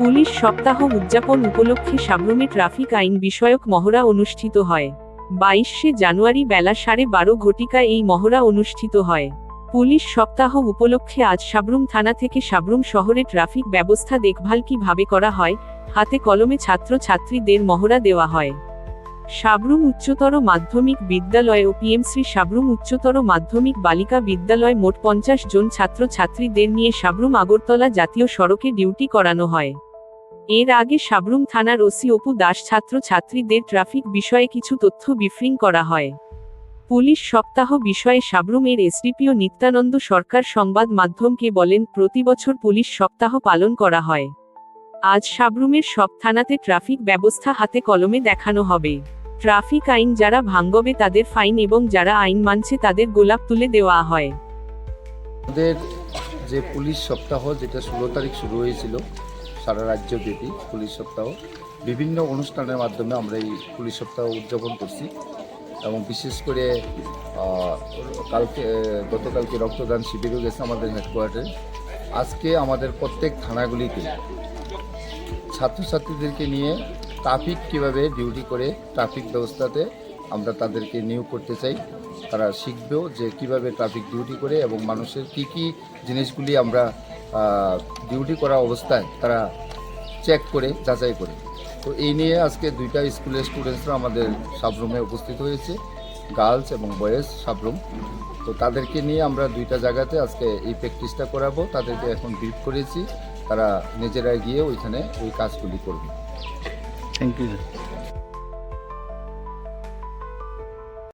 Police সপ্তাহ উদযাপন উপলক্ষে সাবরুমে ট্রাফিক আইন বিষয়ক মহড়া অনুষ্ঠিত হয়। বাইশে জানুয়ারি বেলা সাড়ে বারো ঘটিকা এই মহড়া অনুষ্ঠিত হয়। পুলিশ সপ্তাহ উপলক্ষে আজ সাবরুম থানা থেকে সাবরুম শহরে ট্রাফিক ব্যবস্থা দেখভাল কীভাবে করা হয়, হাতে কলমে ছাত্র ছাত্রীদের মহড়া দেওয়া হয়। সাবরুম উচ্চতর মাধ্যমিক বিদ্যালয় ও পিএমশ্রী সাবরুম উচ্চতর মাধ্যমিক বালিকা বিদ্যালয় মোট পঞ্চাশ জন ছাত্র ছাত্রীদের নিয়ে সাবরুম আগরতলা জাতীয় সড়কে ডিউটি করানো হয়। এর আগে সাবরুম থানার ওসি অপু দাস ছাত্র ছাত্রীদের ট্রাফিক বিষয়ে কিছু তথ্য বিফ্রিং করা হয়। পুলিশ সপ্তাহ বিষয়ে সাবরুমের এসডিপিও নিত্যানন্দ সরকার সংবাদ মাধ্যমকে বলেন প্রতি বছর পুলিশ সপ্তাহ পালন করা হয়। আজ সাবরুমের সব থানাতে ট্রাফিক ব্যবস্থা হাতে কলমে দেখানো হবে। ট্রাফিক আইন যারা ভাঙ্গবে তাদের ফাইন এবং যারা আইন মানছে তাদের গোলাপ তুলে দেওয়া হয়। আমাদের যে পুলিশ সপ্তাহ, যেটা ষোলো তারিখ শুরু হয়েছিল সারা রাজ্যব্যাপী পুলিশ সপ্তাহ, বিভিন্ন অনুষ্ঠানের মাধ্যমে আমরা এই পুলিশ সপ্তাহ উদযাপন করছি এবং বিশেষ করে কালকে গতকালকে রক্তদান শিবিরও গেছে আমাদের হেডকোয়ার্টারে আজকে আমাদের প্রত্যেক থানাগুলিতে ছাত্রছাত্রীদেরকে নিয়ে ট্রাফিক কীভাবে ডিউটি করে ট্রাফিক ব্যবস্থাতে আমরা তাদেরকে নিয়োগ করতে চাই। তারা শিখবেও যে কীভাবে ট্রাফিক ডিউটি করে এবং মানুষের কি কি জিনিসগুলি আমরা ডিউটি করা অবস্থায় তারা চেক করে, যাচাই করে। তো এই নিয়ে আজকে দুইটা স্কুলের স্টুডেন্টসরা আমাদের সাবরুমে উপস্থিত হয়েছে গার্লস এবং বয়েজ সাবরুম তো তাদেরকে নিয়ে আমরা দুইটা জায়গাতে আজকে এই প্র্যাকটিসটা করাবো। তাদেরকে এখন ব্রিফ করেছি, তারা নিজেরা গিয়ে ওইখানে ওই কাজগুলি করবে। Thank you